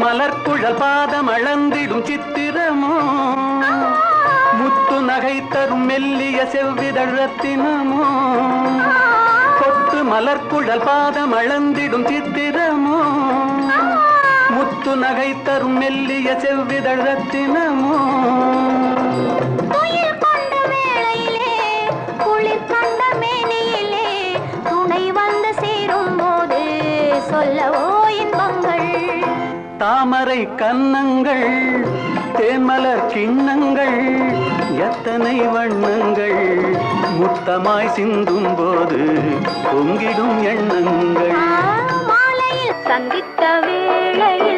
மலர்குழல் பாதம் அளந்திடும் சித்திரமோ முத்து நகை தரும் மெல்லிய செவ்விதழத்தினமோ? கொத்து மலர்குழல் பாதம் அளந்திடும் சித்திரமோ முத்து நகை தரும் மெல்லிய செவ்விதழத்தினமோ ரத்தினமோ தாமரை கன்னங்கள் தேன்மலர் கிண்ணங்கள் எத்தனை வண்ணங்கள்? முத்தமாய் சிந்தும் போது பொங்கிடும் எண்ணங்கள். சந்தித்த வேளையில்